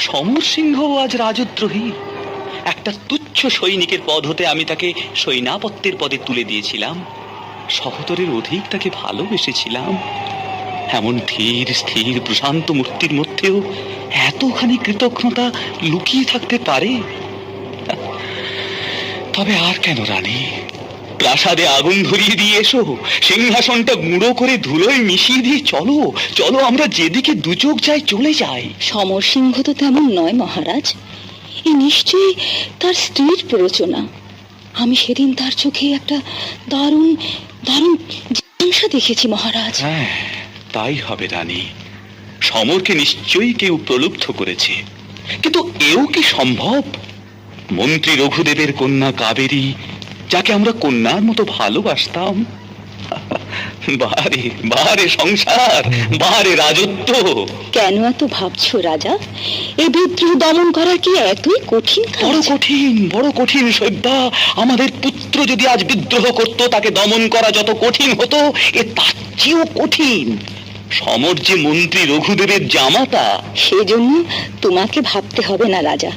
সমর সিংহ আজ রাজদ্রোহী। একটা তুচ্ছ সৈনিকের পদ হতে আমি তাকে সৈনাপত্যের পদে তুলে দিয়েছিলাম। সহতরের অধিক তাকে ভালোবেসেছিলাম। এমন ধীর, স্থির, প্রশান্ত মূর্তির মধ্যেও এতখানি কৃতজ্ঞতা লুকিয়ে থাকতে পারে? তবে আর কেন রানী? প্রাসাদে আগুন ধরিয়ে দিয়ে এসো। সিংহাসনটা গুঁড়ো করে ধুলোয় মিশিয়ে দিয়ে চলো। চলো আমরা যেদিকে দুচোখ যাই চলে যাই। সমর সিংহ তো তেমন নয় মহারাজ। এ নিশ্চয়ই তার স্ত্রীর প্ররোচনা। আমি সেদিন তার চোখে একটা দারুণ দারুণ জিজ্ঞাসা দেখেছি মহারাজ। হ্যাঁ তাই হবে রানী। সমরকে নিশ্চয়ই কেউ প্রলুব্ধ করেছে। কিন্তু এও কি সম্ভব? মন্ত্রী রঘুদেবের কন্যা কাবেরী যাকে আমরা কন্যার মতো ভালোবাসতাম। বারে বারে সংসার বারে রাজত্ব। কেন এত ভাবছ রাজা? এ বিদ্রোহ দমন করা কি এতই কঠিন বড় কঠিন বড় কঠিন সভ্যা আমাদের পুত্র যদি আজ বিদ্রোহ করত তাকে দমন করা যত কঠিন হতো এ তার চেয়েও কঠিন। সমর যে মন্ত্রী রঘুদেবের জামাতা। সেজন্য তোমাকে ভাবতে হবে না রাজা।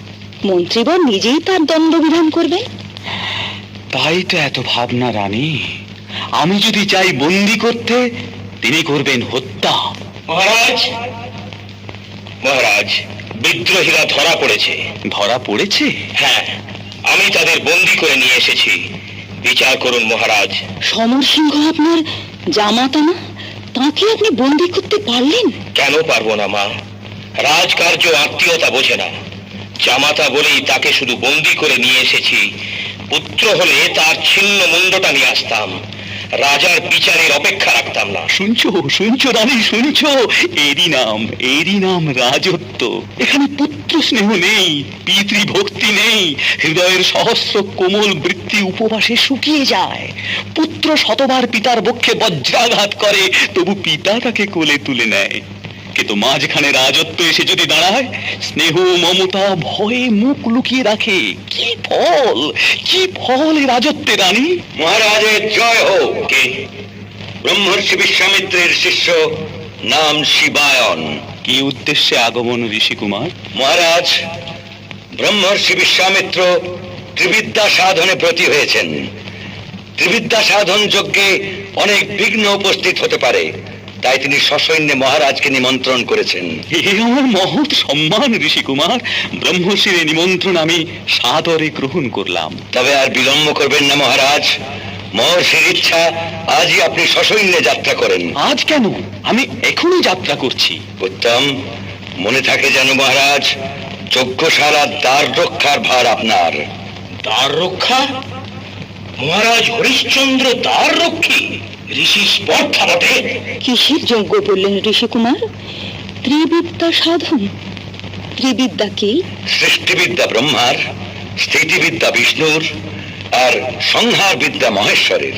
মন্ত্রীবর নিজেই তার দণ্ডবিধান করবেন। তাই তো এত ভাবনা রানী। আমি যদি চাই বন্দি করতে তিনি করবেন হত্যা। মহারাজ মহারাজ বিদ্রোহীরা ধরা পড়েছে। ধরা পড়েছে? হ্যাঁ আমি তাদের বন্দি করে নিয়ে এসেছি। বিচার করুন মহারাজ। সমর সিংহ আপনার জামাতা না তাকে আপনি বন্দি করতে পারলেন? কেন পারব না মা? রাজকার্য আত্মীয়তা বোঝে না। জামাতা বলেই তাকে শুধু বন্দি করে নিয়ে এসেছি। পুত্র হলে তার ছিন্ন মুন্ডটা নিয়ে আসতাম। রাজার বিচারের অপেক্ষা রাখতাম না। শুনছো শুনছো রানী শুনছো? এরই নাম এরই নাম রাজত্ব। এখানে পুত্র স্নেহ নেই পিতৃভক্তি নেই। হৃদয়ের সহস্র কোমল বৃত্তি উপবাসে শুকিয়ে যায়। পুত্র শতবার পিতার বক্ষে বজ্রাঘাত করে তবু পিতা তাকে কোলে তুলে নেয়। কিন্তু মাঝখানে রাজত্ব এসে যদি দাঁড়ায় স্নেহ মমতা ভয়ে মুখ লুকিয়ে রাখে। কি ফল কি ফল এ রাজত্বে রানী? মহারাজের জয় হোক কে? ব্রহ্মর্ষি বিশ্বামিত্রের শিষ্য নাম শিবায়ন। কি উদ্দেশ্যে আগমন ঋষি কুমার মহারাজ ব্রহ্মর্ষি বিশ্বামিত্র ত্রিবিদ্যা সাধনে ব্রতী হয়েছেন। ত্রিবিদ্যা সাধন যজ্ঞে অনেক বিঘ্ন উপস্থিত হতে পারে। তাই তিনি সসৈন্যে মহারাজকে নিমন্ত্রণ করেছেন। এ আমার মহৎ সম্মান ঋষি কুমার ব্রহ্মশিরে নিমন্ত্রণ আমি সাদরে গ্রহণ করলাম। তবে আর বিলম্ব করবেন না মহারাজ। মহর্ষির ইচ্ছা আজই আপনি সসৈন্যে যাত্রা করেন। আজ কেন? আমি এখনই যাত্রা করছি। উত্তম মনে থাকে যেন মহারাজ যজ্ঞশালার দ্বার রক্ষার ভার আপনার। দ্বার রক্ষা? মহারাজ হরিশ্চন্দ্র দ্বার রক্ষী? ঋষি স্পর্ধা বটে কিসের যজ্ঞ বললেন ঋষি কুমার ত্রিবিদ্যা সাধন। ত্রিবিদ্যা কি? সৃষ্টিবিদ্যা ব্রহ্মার স্থিতিবিদ্যা বিষ্ণুর আর সংহার বিদ্যা মহেশ্বরের।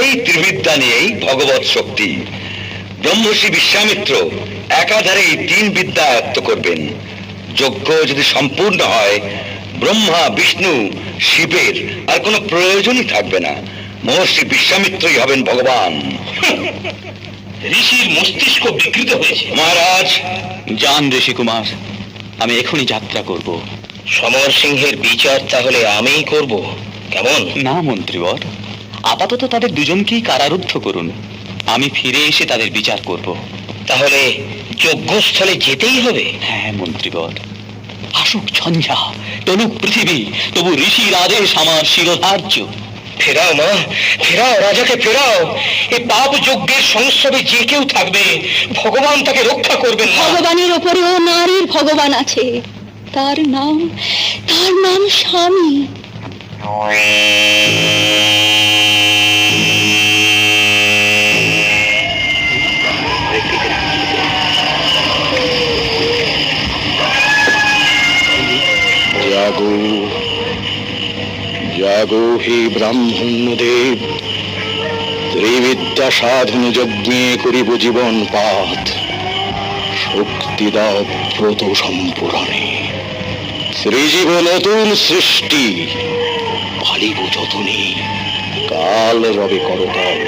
এই ত্রিবিদ্যা নিয়েই ভগবত শক্তি। ব্রহ্মর্ষি বিশ্বামিত্র একাধারে এই তিন বিদ্যা আয়ত্ত করবেন। যজ্ঞ যদি সম্পূর্ণ হয় ব্রহ্মা বিষ্ণু শিবের আর কোনো প্রয়োজনই থাকবে না। মহর্ষি বিশ্বামিত্রই হবেন ভগবান। ঋষির মস্তিষ্ক বিকৃত হয়েছে। মহারাজ। যান ঋষি কুমার আমি এখনই যাত্রা করব। সমর সিংহের বিচার তাহলে আমিই করব। কেমন? না মন্ত্রীবর আপাতত তাদের দুজনকেই কারারুদ্ধ করুন। আমি ফিরে এসে তাদের বিচার করব। তাহলে যজ্ঞস্থলে যেতেই হবে? হ্যাঁ মন্ত্রীবর। আসুক ঝঞ্ঝা টলুক পৃথিবী তবু ঋষির আদেশ আমার শিরোধার্য। ফেরাও মা ফেরাও রাজাকে ফেরাও। এই পাপ যজ্ঞের সংস্রবে যে কেউ থাকবে ভগবান তাকে রক্ষা করবেন ভগবানের ওপরেও নারীর ভগবান আছে। তার নাম তার নাম স্বামী। জাগো জাগো হে ব্রাহ্মণ্যদেব, ত্রিবিদ্যা সাধন যজ্ঞে করিব জীবন পাত শক্তি দাও ব্রত সম্পূরণে। শ্রীজীব নতুন সৃষ্টি, পালিব যতনে। কাল রবে করতাল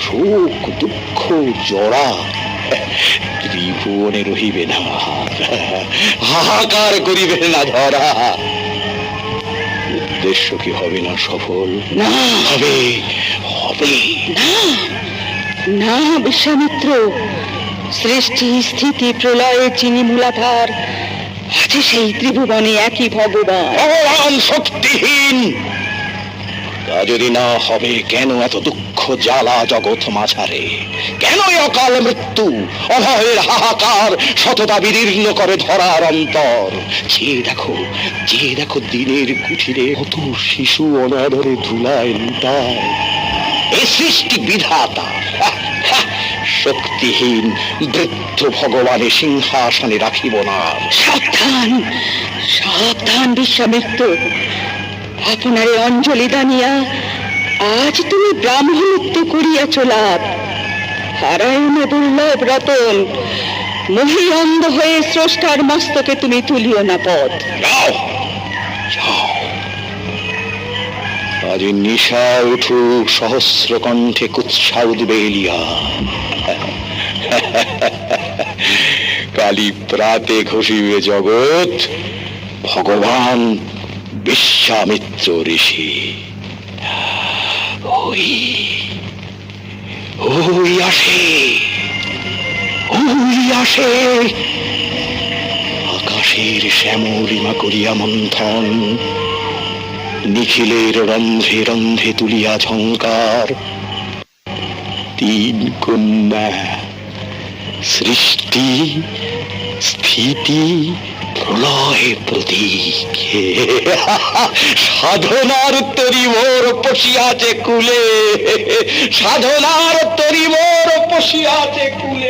সুখ দুঃখ জড়া ত্রিভুবনে রহিবে না। হাহাকার করিবে না ধরা। উদ্দেশ্য কি হবে না সফল? না। হবে হবে। না। না বিশ্বামিত্র। সৃষ্টি স্থিতি প্রলয়ে চিনি মূলাধার আছে সেই ত্রিভুবনে একই ভগবান। ভগবান শক্তিহীন। তা যদি না হবে কেন এত দুঃখ? জ্বালা জগৎ মাঝারে। কেন অকাল মৃত্যু? অভয়ের হাহাকার সততা বিদীর্ণ করে ধরার অন্তর। যে দেখো যে দেখো দিনের কুঠিরে কত শিশু অনাদরে ধুলায় লুটায়। এ সৃষ্টি বিধাতা শক্তিহীন বৃদ্ধ ভগবানের সিংহাসনে রাখিব না। সাবধান সাবধান বিশ্বামিত্র। আপনারে অঞ্জলি দানিয়া আজ তুমি ব্রাহ্মণত্ব করিয়াছ লাভ হারায়ণে দুর্লভ রতন মহি অন্ধ হয়ে স্রষ্টার মস্তকে তুমি তুলিও না পথ। আজ নিশা উঠুক সহস্র কণ্ঠে কুৎসা উদ্বেলিয়া কালী প্রাতে ঘষিবে জগৎ, ভগবান বিশ্বামিত্র ঋষি। ওই ওই আসে ওই আসে। আকাশের শ্যামলিমা করিয়া মন্থন, নিখিলের রন্ধ্রে রন্ধ্রে তুলিয়া ঝঙ্কার তিন কন্যা, সৃষ্টি, স্থিতি প্রলয় প্রতীক। সাধনার তরি মোর পশিয়াছে কুলে। সাধনার তরি মোর পশিয়াছে কুলে।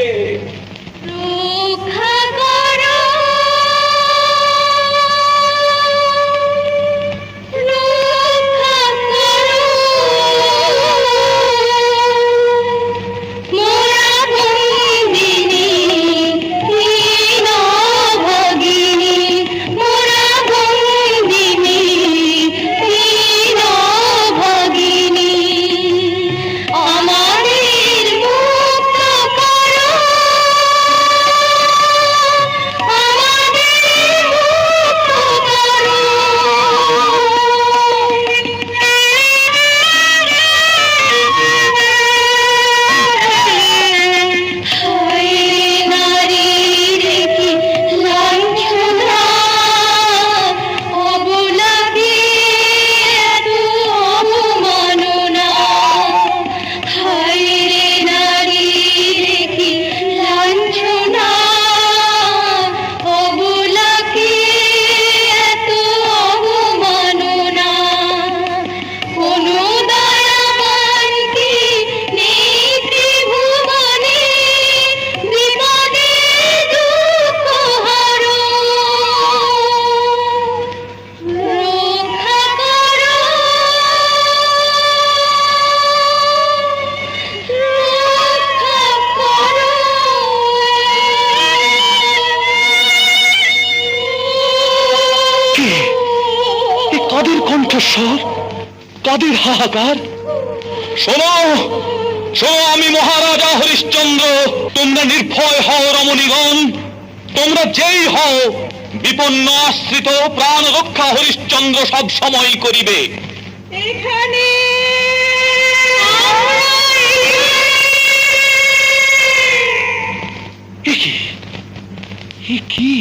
কণ্ঠস্বর কাদের হাহাকার? শোনো শোনো আমি মহারাজা হরিশ্চন্দ্র তোমরা নির্ভয় হও রমণীগণ। তোমরা যেই হও বিপন্ন আশ্রিত প্রাণ রক্ষা হরিশ্চন্দ্র সব সময় করিবে। এখানে কি? কি?